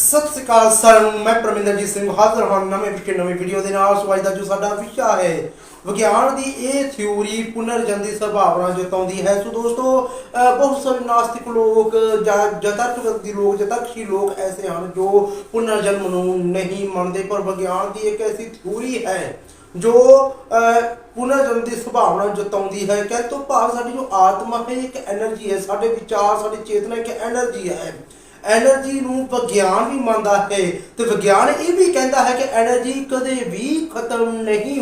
ਸਤਿ ਸ੍ਰੀ ਅਕਾਲ ਸਾਰਿਆਂ ਨੂੰ, ਮੈਂ ਪਰਮਿੰਦਰਜੀਤ ਸਿੰਘ ਹਾਜ਼ਰ ਹਾਂ ਨਵੇਂ ਵਿਕੇ ਨਵੀਂ ਵੀਡੀਓ ਦੇ ਨਾਲ। ਸੋ ਅੱਜ ਦਾ ਜੋ ਸਾਡਾ ਵਿਸ਼ਾ ਹੈ, ਵਿਗਿਆਨ ਦੀ ਇਹ ਥਿਊਰੀ ਪੁਨਰਜਨਦੀ ਸੰਭਾਵਨਾ ਜਤਾਉਂਦੀ ਹੈ। ਸੋ ਦੋਸਤੋ ਬਹੁਤ ਸਾਰੇ ਨਾਸਤਿਕ ਲੋਕ ਜਾਂ ਜਤਾਰਥਵਾਦੀ ਲੋਕ ਜਤਾਖੀ ਲੋਕ ਐਸੇ ਹਨ ਜੋ ਪੁਨਰਜਨਮ ਨੂੰ ਨਹੀਂ ਮੰਨਦੇ, ਪਰ ਵਿਗਿਆਨ ਦੀ ਇੱਕ ਐਸੀ ਥਿਊਰੀ ਹੈ ਜੋ ਪੁਨਰਜਨਮ ਦੀ ਸੰਭਾਵਨਾ ਜਤਾਉਂਦੀ ਹੈ। ਕਹਿ ਤੋਂ ਭਾਵ ਸਾਡੀ ਜੋ ਆਤਮਾ ਹੈ, ਇੱਕ એનર્ਜੀ ਹੈ, ਸਾਡੇ ਵਿਚਾਰ, ਸਾਡੀ ਚੇਤਨਾ ਇੱਕ એનર્ਜੀ ਹੈ। ਐਨਰਜੀ ਨੂੰ ਵਿਗਿਆਨ ਵੀ ਮੰਨਦਾ ਹੈ ਤੇ ਵਿਗਿਆਨ ਇਹ ਵੀ ਕਹਿੰਦਾ ਹੈ ਕਿ ਐਨਰਜੀ ਕਦੇ ਵੀ ਖਤਮ ਨਹੀਂ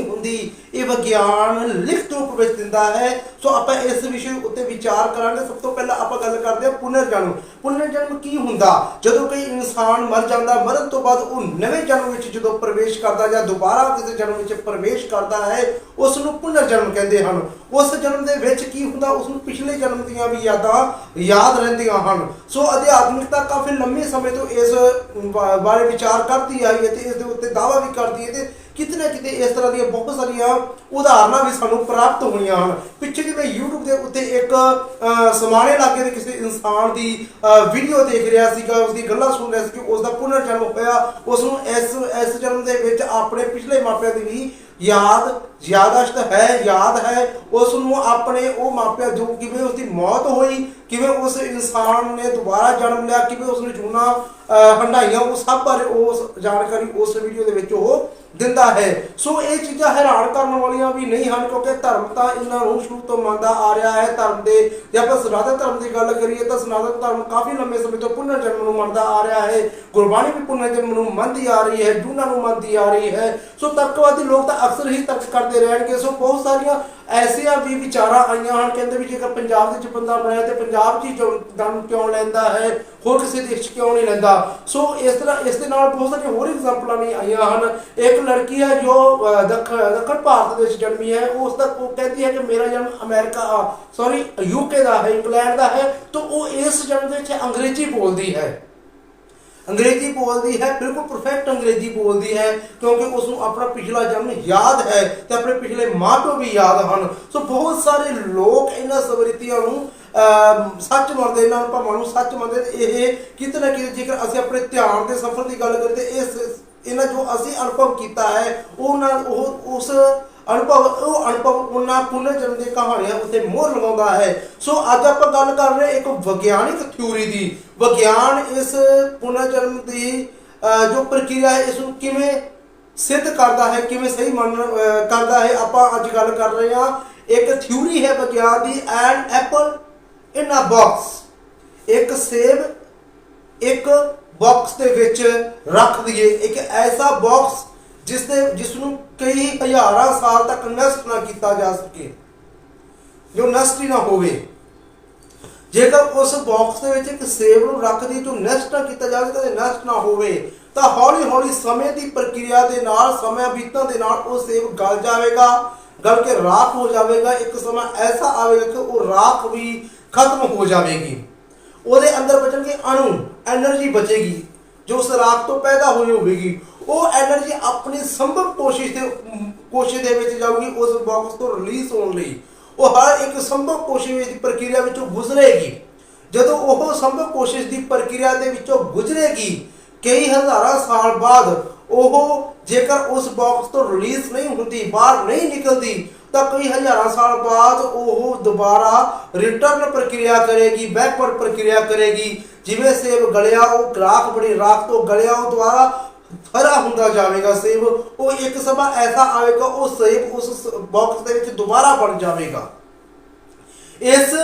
ਵਿਗਿਆਨ ਲਿਖਤ ਰੂਪ ਵਿੱਚ ਦਿੰਦਾ ਹੈ। ਸੋ ਆਪਾਂ ਇਸ ਵਿਸ਼ੇ ਉੱਤੇ ਵਿਚਾਰ ਕਰਾਂਗੇ। ਸਭ ਤੋਂ ਪਹਿਲਾਂ ਆਪਾਂ ਗੱਲ ਕਰਦੇ ਹਾਂ ਪੁਨਰਜਨਮ। ਪੁਨਰਜਨਮ ਕੀ ਹੁੰਦਾ? ਜਦੋਂ ਕੋਈ ਇਨਸਾਨ ਮਰ ਜਾਂਦਾ, ਮਰਨ ਤੋਂ ਬਾਅਦ ਉਹ ਨਵੇਂ ਜਨਮ ਵਿੱਚ ਜਦੋਂ ਪ੍ਰਵੇਸ਼ ਕਰਦਾ ਜਾਂ ਦੁਬਾਰਾ ਕਿਸੇ ਜਨਮ ਵਿੱਚ ਪ੍ਰਵੇਸ਼ ਕਰਦਾ ਹੈ ਉਸ ਨੂੰ ਪੁਨਰਜਨਮ ਕਹਿੰਦੇ ਹਨ। ਉਸ ਜਨਮ ਦੇ ਵਿੱਚ ਕੀ ਹੁੰਦਾ? ਉਸ ਨੂੰ ਪਿਛਲੇ ਜਨਮ ਦੀਆਂ ਵੀ ਯਾਦਾਂ ਯਾਦ ਰਹਿੰਦੀਆਂ ਹਨ। ਸੋ ਅਧਿਆਤਮਿਕਤਾ ਕਾਫੀ ਲੰਮੇ ਸਮੇਂ ਤੋਂ ਇਸ ਬਾਰੇ ਵਿਚਾਰ ਕਰਦੀ ਆਈ ਹੈ ਤੇ ਇਸ ਦੇ ਉੱਤੇ ਦਾਅਵਾ ਵੀ ਕਰਦੀ ਹੈ ਤੇ ਕਿਤੇ ਨਾ ਕਿਤੇ ਇਸ ਤਰ੍ਹਾਂ ਦੀਆਂ ਬਹੁਤ ਸਾਰੀਆਂ ਉਦਾਹਰਨਾਂ ਵੀ ਸਾਨੂੰ ਪ੍ਰਾਪਤ ਹੋਈਆਂ ਹਨ। ਪਿੱਛੇ ਜੇ ਮੈਂ YouTube ਦੇ ਉੱਤੇ ਇੱਕ ਸਮਾਣੇ ਇਲਾਕੇ ਦੇ ਕਿਸੇ ਇਨਸਾਨ ਦੀ ਵੀਡੀਓ ਦੇਖ ਰਿਹਾ ਸੀਗਾ ਉਸ ਦੀ ਗੱਲਾਂ ਸੁਣ ਰਿਹਾ ਸੀ ਕਿ ਉਸ ਦਾ ਪੁਨਰ ਜਨਮ ਹੋਇਆ। ਉਸ ਨੂੰ ਇਸ ਇਸ ਜਨਮ ਦੇ ਵਿੱਚ ਆਪਣੇ ਪਿਛਲੇ ਮਾਪਿਆਂ ਦੀ ਵੀ ਯਾਦ, ਯਾਦਾਸ਼ਤ ਹੈ, ਯਾਦ ਹੈ। ਉਸ ਨੂੰ ਆਪਣੇ ਉਹ ਮਾਪਿਆਂ ਜੋ ਕਿਵੇਂ ਉਸ ਦੀ ਮੌਤ ਹੋਈ, ਕਿਵੇਂ ਉਸ ਇਨਸਾਨ ਨੇ ਦੁਬਾਰਾ ਜਨਮ ਲਿਆ, ਕਿਵੇਂ ਉਸ ਨੂੰ ਜੂਨਾ ਹੰਡਾਈਆਂ ਉਹ ਸਭ ਬਾਰੇ ਉਸ ਜਾਣਕਾਰੀ ਉਸ ਵੀਡੀਓ ਦੇ ਵਿੱਚ ਉਹ ਦਿੰਦਾ ਹੈ। ਸੋ ਇਹ ਚੀਜ਼ਾਂ ਹੈਰਾਨ ਕਰਨ ਵਾਲੀਆਂ ਵੀ ਨਹੀਂ ਹਨ, ਕਿਉਂਕਿ ਧਰਮ ਤਾਂ ਇਹਨਾਂ ਨੂੰ ਸ਼ੁਰੂ ਤੋਂ ਮੰਨਦਾ ਆ ਰਿਹਾ ਹੈ। ਧਰਮ ਦੇ ਜੇ ਆਪਾਂ ਸਨਾਤਨ ਧਰਮ ਦੀ ਗੱਲ ਕਰੀਏ ਤਾਂ ਸਨਾਤਨ ਧਰਮ ਕਾਫੀ ਲੰਮੇ ਸਮੇਂ ਤੋਂ ਪੁਨਰ ਜਨਮ ਨੂੰ ਮੰਨਦਾ ਆ ਰਿਹਾ ਹੈ। ਗੁਰਬਾਣੀ ਵੀ ਪੁਨਰ ਜਨਮ ਨੂੰ ਮੰਨਦੀ ਆ ਰਹੀ ਹੈ, ਜੂਨਾ ਨੂੰ ਮੰਨਦੀ ਆ ਰਹੀ ਹੈ। ਸੋ ਤਰਕਵਾਦੀ ਲੋਕ ਤਾਂ ਅਕਸਰ ਹੀ ਤਰਕ ਕਰਦੇ ਰਹਿਣਗੇ। ਸੋ ਬਹੁਤ ਸਾਰੀਆਂ ਐਸੀਆਂ ਵੀ ਵਿਚਾਰਾਂ ਆਈਆਂ ਹਨ ਕਹਿੰਦੇ ਵੀ ਜੇਕਰ ਪੰਜਾਬ ਦੇ ਵਿੱਚ ਬੰਦਾ ਬਣਿਆ ਤੇ ਪੰਜਾਬ 'ਚ ਹੀ ਜੋ ਦਮ ਕਿਉਂ ਲੈਂਦਾ ਹੈ ਹੋਰ ਕਿਸੇ ਦੇਸ਼ 'ਚ ਕਿਉਂ ਨਹੀਂ ਲੈਂਦਾ? ਸੋ ਇਸ ਤਰ੍ਹਾਂ ਇਸ ਦੇ ਨਾਲ ਬਹੁਤ ਸਾਰੀਆਂ ਹੋਰ ਐਗਜ਼ਾਮਪਲਾਂ ਵੀ ਆਈਆਂ ਹਨ। ਇੱਕ ਲੜਕੀ ਹੈ ਜੋ ਅਹ, ਦੱਖਣ ਦੱਖਣ ਭਾਰਤ ਦੇ ਵਿੱਚ ਜਨਮੀ ਹੈ। ਉਸ ਦਾ ਉਹ ਕਹਿੰਦੀ ਹੈ ਕਿ ਮੇਰਾ ਜਨਮ ਅਮਰੀਕਾ ਸੌਰੀ ਯੂਕੇ ਦਾ ਹੈ ਇੰਗਲੈਂਡ ਦਾ ਹੈ। ਤਾਂ ਉਹ ਇਸ ਜਨਮ ਦੇ ਵਿੱਚ ਅੰਗਰੇਜ਼ੀ ਬੋਲਦੀ ਹੈ। ਅੰਗਰੇਜ਼ੀ ਬੋਲਦੀ ਹੈ, ਬਿਲਕੁਲ ਪਰਫੈਕਟ ਅੰਗਰੇਜ਼ੀ ਬੋਲਦੀ ਹੈ, ਕਿਉਂਕਿ ਉਸ ਨੂੰ ਆਪਣਾ ਪਿਛਲਾ ਜਨਮ ਯਾਦ ਹੈ ਤੇ ਆਪਣੇ ਪਿਛਲੇ ਮਾਪੇ ਵੀ ਯਾਦ ਹਨ। ਸੋ ਬਹੁਤ ਸਾਰੇ ਲੋਕ ਇਹਨਾਂ ਸਮਰਿਤੀਆਂ ਨੂੰ ਸੱਚ ਮੰਨਦੇ, ਇਹਨਾਂ ਨੂੰ ਭਾਵਾਂ ਨੂੰ ਸੱਚ ਮੰਨਦੇ ਇਹ ਕਿਤੇ ਨਾ ਕਿਤੇ ਜੇਕਰ ਅਸੀਂ ਆਪਣੇ ਧਿਆਨ ਦੇ ਸਫ਼ਰ ਦੀ ਗੱਲ ਕਰੀਏ ਤੇ ਇਸ, ਇਹਨਾਂ ਜੋ ਅਸੀਂ ਅਨੁਭਵ ਕੀਤਾ ਹੈ ਉਹ ਨਾਲ ਉਹ, ਉਸ ਅਨੁਭਵ, ਉਹ ਅਨੁਭਵ ਉਹਨਾਂ ਪੁਨਰ ਜਨਮ ਦੀ ਕਹਾਣੀਆਂ ਉੱਤੇ ਮੋਹਰ ਲਗਾਉਂਦਾ ਹੈ। ਸੋ ਅੱਜ ਆਪਾਂ ਗੱਲ ਕਰ ਰਹੇ ਇੱਕ ਵਿਗਿਆਨਿਕ ਥਿਊਰੀ ਦੀ। ਵਿਗਿਆਨ ਇਸ ਪੁਨਰ ਜਨਮ ਦੀ ਜੋ ਪ੍ਰਕਿਰਿਆ ਹੈ, ਇਸ ਨੂੰ ਕਿਵੇਂ ਸਿੱਧ ਕਰਦਾ ਹੈ, ਕਿਵੇਂ ਸਹੀ ਮੰਨ ਕਰਦਾ ਹੈ, ਆਪਾਂ ਅੱਜ ਗੱਲ ਕਰ ਰਹੇ ਹਾਂ। ਇੱਕ ਥਿਊਰੀ ਹੈ ਵਿਗਿਆਨ ਦੀ an apple in a box ਇੱਕ ਸੇਬ ਇੱਕ ਬਾਕਸ ਦੇ ਵਿੱਚ ਰੱਖ ਦਈਏ। ਇੱਕ ਐਸਾ ਬਾਕਸ ਜਿਸ ਦੇ ਜਿਸ ਨੂੰ ਕਈ ਹਜ਼ਾਰਾਂ ਸਾਲ ਤੱਕ ਨਸ਼ਟ ਨਾ ਕੀਤਾ ਜਾ ਸਕੇ, ਜੋ ਨਸ਼ਟ ਹੀ ਨਾ ਹੋਵੇ। ਜੇਕਰ ਉਸ ਬਾਕਸ ਦੇ ਵਿੱਚ ਇੱਕ ਸੇਬ ਨੂੰ ਰੱਖ ਦੀ ਜੋ ਨਸ਼ਟ ਨਾ ਕੀਤਾ ਜਾ ਸਕੇ ਨਸ਼ਟ ਨਾ ਹੋਵੇ। ਤਾਂ ਹੌਲੀ ਹੌਲੀ ਸਮੇਂ ਦੀ ਪ੍ਰਕਿਰਿਆ ਦੇ ਨਾਲ ਸਮਾਂ ਬੀਤਣ ਦੇ ਨਾਲ ਉਹ ਸੇਬ ਗਲ ਜਾਵੇਗਾ, ਗਲ ਕੇ ਰਾਖ ਹੋ ਜਾਵੇਗਾ। ਇੱਕ ਸਮਾਂ ਐਸਾ ਆਵੇਗਾ ਕਿ ਉਹ ਰਾਖ ਵੀ ਖਤਮ ਹੋ ਜਾਵੇਗੀ। ਉਹਦੇ ਅੰਦਰ ਬਚਣਗੇ ਅਣੂ એનર્ਜੀ ਬਚੇਗੀ, ਜੋ ਉਸ ਰਾਖ ਤੋਂ ਪੈਦਾ ਹੋਈ ਹੋਵੇਗੀ। ਉਹ એનર્ਜੀ ਆਪਣੀ ਸੰਭਵ ਕੋਸ਼ਿਸ਼ ਦੇ ਕੋਸ਼ਿਸ਼ ਦੇ ਵਿੱਚ ਜਾਊਗੀ, ਉਸ ਬਾਕਸ ਤੋਂ ਰਿਲੀਜ਼ ਹੋਣ ਲਈ। ਉਹ ਹਰ ਇੱਕ ਸੰਭਵ ਕੋਸ਼ਿਸ਼ ਦੀ ਪ੍ਰਕਿਰਿਆ ਵਿੱਚੋਂ ਗੁਜ਼ਰੇਗੀ। ਜਦੋਂ ਉਹ ਸੰਭਵ ਕੋਸ਼ਿਸ਼ ਦੀ ਪ੍ਰਕਿਰਿਆ ਦੇ ਵਿੱਚੋਂ ਗੁਜ਼ਰੇਗੀ, ਕਈ ਹਜ਼ਾਰਾਂ ਸਾਲ ਬਾਅਦ ਉਹ ਜੇਕਰ ਉਸ ਬਾਕਸ ਤੋਂ ਰਿਲੀਜ਼ ਨਹੀਂ ਹੁੰਦੀ, ਬਾਹਰ ਨਹੀਂ ਨਿਕਲਦੀ, ਤਾਂ ਕਈ ਹਜ਼ਾਰਾਂ ਸਾਲ ਬਾਅਦ ਉਹ ਦੁਬਾਰਾ ਰਿਟਰਨ ਪ੍ਰਕਿਰਿਆ ਕਰੇਗੀ ਬੈਕਵਰਡ ਪ੍ਰਕਿਰਿਆ ਕਰੇਗੀ। ਜਿਵੇਂ ਸੇਬ ਗਲਿਆ, ਉਹ ਗ੍ਰਾਹਕ ਬੜੀ ਰਾਖ ਤੋਂ ਗਲਿਆ, ਉਹ ਦੁਆਰਾ ਹਰਾ ਹੁੰਦਾ ਜਾਵੇਗਾ ਸੇਬ, ਉਹ ਇੱਕ ਸਮਾਂ ਐਸਾ ਆਵੇਗਾ, ਉਹ ਸੇਬ ਉਸ ਬਾਕਸ ਦੇ ਵਿੱਚ ਦੁਬਾਰਾ ਬਣ ਜਾਵੇਗਾ। ਇਸ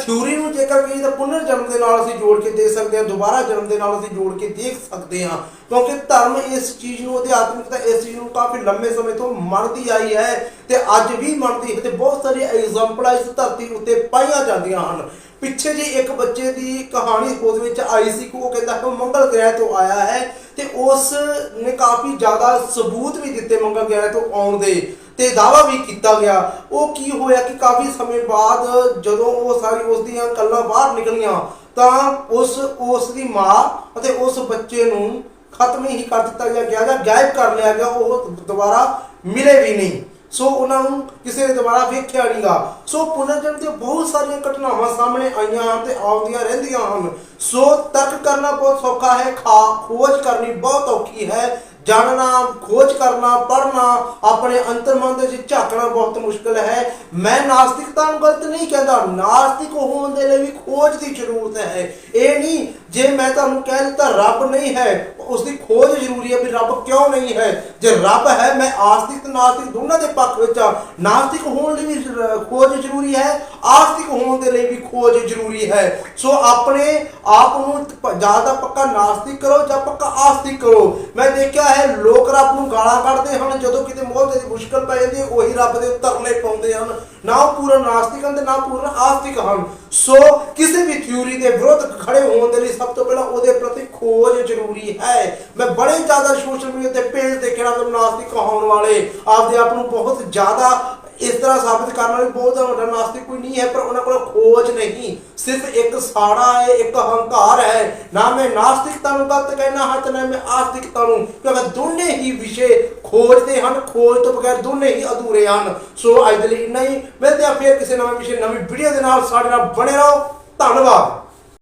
ਥਿਊਰੀ ਨੂੰ ਜੇਕਰ ਕਹੀ ਤਾਂ ਪੁਨਰ ਜਨਮ ਦੇ ਨਾਲ ਅਸੀਂ ਜੋੜ ਕੇ ਦੇਖ ਸਕਦੇ ਹਾਂ, ਦੁਬਾਰਾ ਜਨਮ ਦੇ ਨਾਲ ਅਸੀਂ ਜੋੜ ਕੇ ਦੇਖ ਸਕਦੇ ਹਾਂ। ਕਿਉਂਕਿ ਧਰਮ ਇਸ ਚੀਜ਼ ਨੂੰ, ਅਧਿਆਤਮਿਕਤਾ ਇਸ ਚੀਜ਼ ਨੂੰ ਕਾਫੀ ਲੰਮੇ ਸਮੇਂ ਤੋਂ ਮੰਨਦੀ ਆਈ ਹੈ ਤੇ ਅੱਜ ਵੀ ਮੰਨਦੀ ਹੈ ਤੇ ਬਹੁਤ ਸਾਰੀਆਂ ਐਗਜ਼ਾਮਪਲਾਂ ਇਸ ਧਰਤੀ ਉੱਤੇ ਪਾਈਆਂ ਜਾਂਦੀਆਂ ਹਨ। ਪਿੱਛੇ ਜੀ ਇੱਕ ਬੱਚੇ ਦੀ ਕਹਾਣੀ ਖੋਜ ਵਿੱਚ ਆਈ ਸੀ ਕਿ ਉਹ ਕਹਿੰਦਾ ਕਿ ਉਹ ਮੰਗਲ ਗ੍ਰਹਿ ਤੋਂ ਆਇਆ ਹੈ। ਤੇ ਉਸ ਨੇ ਕਾਫੀ ਜ਼ਿਆਦਾ ਸਬੂਤ ਵੀ ਦਿੱਤੇ ਮੰਗਲ ਗ੍ਰਹਿ ਤੋਂ ਆਉਣ ਦੇ ਤੇ ਦਾਵਾ ਵੀ ਕੀਤਾ ਗਿਆ। ਉਹ ਕੀ ਹੋਇਆ ਕਿ ਕਾਫੀ ਸਮੇਂ ਬਾਅਦ ਜਦੋਂ ਉਹ ਸਾਰੀ ਉਸ ਦੀਆਂ ਕੱਲਾਂ ਬਾਹਰ ਨਿਕਲੀਆਂ ਤਾਂ ਉਸ ਉਸ ਦੀ ਮਾਂ ਅਤੇ ਉਸ ਬੱਚੇ ਨੂੰ ਖਤਮ ਹੀ ਕਰ ਦਿੱਤਾ ਗਿਆ ਗਿਆ ਜਾਂ ਗਾਇਬ ਕਰ ਲਿਆ ਗਿਆ, ਉਹ ਦੁਬਾਰਾ ਮਿਲੇ ਵੀ ਨਹੀਂ। ਸੋ ਉਹਨਾਂ ਨੂੰ ਕਿਸੇ ਨੇ ਦੁਬਾਰਾ ਵੇਖਿਆ ਨਹੀਂਗਾ ਸੋ ਪੁਨਰ ਜਨਮ ਬਹੁਤ ਸਾਰੀਆਂ ਘਟਨਾਵਾਂ ਸਾਹਮਣੇ ਆਈਆਂ ਹਨ ਤੇ ਆਉਂਦੀਆਂ ਰਹਿੰਦੀਆਂ ਹਨ। ਸੋ ਤਰਕ ਕਰਨਾ ਬਹੁਤ ਸੌਖਾ ਹੈ, ਖਾ, ਖੋਜ ਕਰਨੀ ਬਹੁਤ ਔਖੀ ਹੈ। ਜਾਣਨਾ, ਖੋਜ ਕਰਨਾ, ਪੜ੍ਹਨਾ, ਆਪਣੇ ਅੰਤਰਮਨ ਦੇ ਵਿੱਚ ਝਾਕਣਾ ਬਹੁਤ ਮੁਸ਼ਕਲ ਹੈ। ਮੈਂ ਨਾਸਤਿਕਤਾ ਨੂੰ ਗਲਤ ਨਹੀਂ ਕਹਿੰਦਾ। ਨਾਸਤਿਕ ਹੋਣ ਦੇ ਲਈ ਵੀ ਖੋਜ ਦੀ ਜ਼ਰੂਰਤ ਹੈ। ਇਹ ਨਹੀਂ ਜੇ ਮੈਂ ਤੁਹਾਨੂੰ ਕਹਿ ਦਿੱਤਾ ਰੱਬ ਨਹੀਂ ਹੈ ਉਸ ਦੀ ਖੋਜ ਜ਼ਰੂਰੀ ਹੈ ਵੀ ਰੱਬ ਕਿਉਂ ਨਹੀਂ ਹੈ। ਜੇ ਰੱਬ ਹੈ, ਮੈਂ ਆਸਤਿਕ ਤੇ ਨਾਸਤਿਕ ਦੋਨਾਂ ਦੇ ਪੱਖ ਵਿੱਚ ਆ ਨਾਸਤਿਕ ਹੋਣ ਲਈ ਵੀ ਖੋਜ ਜ਼ਰੂਰੀ ਹੈ, ਆਸਤਿਕ ਹੋਣ ਦੇ ਲਈ ਵੀ ਖੋਜ ਜ਼ਰੂਰੀ ਹੈ। ਸੋ ਆਪਣੇ ਆਪ ਨੂੰ ਪ- ਜਾਂ ਤਾਂ ਪੱਕਾ ਨਾਸਤਿਕ ਕਰੋ ਜਾਂ ਪੱਕਾ ਆਸਤਿਕ ਕਰੋ। ਮੈਂ ਦੇਖਿਆ ਹੈ, ਲੋਕ ਰੱਬ ਨੂੰ ਗਾਲਾਂ ਕੱਢਦੇ ਹਨ, ਜਦੋਂ ਕਿਤੇ ਬਹੁਤ ਜ਼ਿਆਦਾ ਮੁਸ਼ਕਲ ਪੈ ਜਾਂਦੀ ਹੈ, ਉਹੀ ਰੱਬ ਦੇ ਤਰਲੇ ਪਾਉਂਦੇ ਹਨ। ਨਾ ਉਹ ਪੂਰਾ ਨਾਸਤਿਕ ਹਨ ਤੇ ਨਾ ਪੂਰਾ ਆਸਤਿਕ ਹਨ। ਸੋ ਕਿਸੇ ਵੀ ਥਿਊਰੀ ਦੇ ਵਿਰੁੱਧ ਖੜੇ ਹੋਣ ਦੇ ਲਈ ਸਭ ਤੋਂ ਪਹਿਲਾਂ ਉਹਦੇ ਪ੍ਰਤੀ ਖੋਜ ਜ਼ਰੂਰੀ ਹੈ। ਮੈਂ ਬੜੇ ਜ਼ਿਆਦਾ ਸੋਸ਼ਲ ਮੀਡੀਆ ਤੇ ਪੇਜ ਦੇਖਿਆ ਨਾ ਨਾਸਤਿਕ ਕਹਾਉਣ ਵਾਲੇ, ਆਪਦੇ ਆਪ ਨੂੰ ਬਹੁਤ ਜ਼ਿਆਦਾ ਇਸ ਤਰ੍ਹਾਂ ਸਾਬਤ ਕਰਨ ਵਾਲੇ ਬਹੁਤ ਵੱਡਾ ਨਾਸਤਿਕ ਕੋਈ ਨਹੀਂ ਹੈ, ਪਰ ਉਹਨਾਂ ਕੋਲ ਖੋਜ ਨਹੀਂ। ਸਿਰਫ ਇੱਕ ਸਾੜਾ ਹੈ, ਇੱਕ ਹੰਕਾਰ ਹੈ। ਨਾ ਮੈਂ ਨਾਸਤਿਕਤਾ ਨੂੰ ਗਲਤ ਕਹਿਣਾ ਹਾਂ ਤੇ ਨਾ ਮੈਂ ਆਸਤਿਕਤਾ ਨੂੰ, ਕਿਉਂਕਿ ਦੋਨੇ ਹੀ ਵਿਸ਼ੇ ਖੋਜਦੇ ਹਨ, ਖੋਜ ਤੋਂ ਬਗੈਰ ਦੋਨੇ ਹੀ ਅਧੂਰੇ ਹਨ। ਸੋ ਅੱਜ ਦੇ ਲਈ ਇੰਨਾ ਹੀ। ਮਿਲਦੇ ਆ ਫਿਰ ਕਿਸੇ ਨਵੇਂ ਵਿਸ਼ੇ, ਨਵੀਂ ਵੀਡੀਓ ਦੇ ਨਾਲ। ਸਾਡੇ ਨਾਲ ਬਣੇ ਰਹੋ। ਧੰਨਵਾਦ।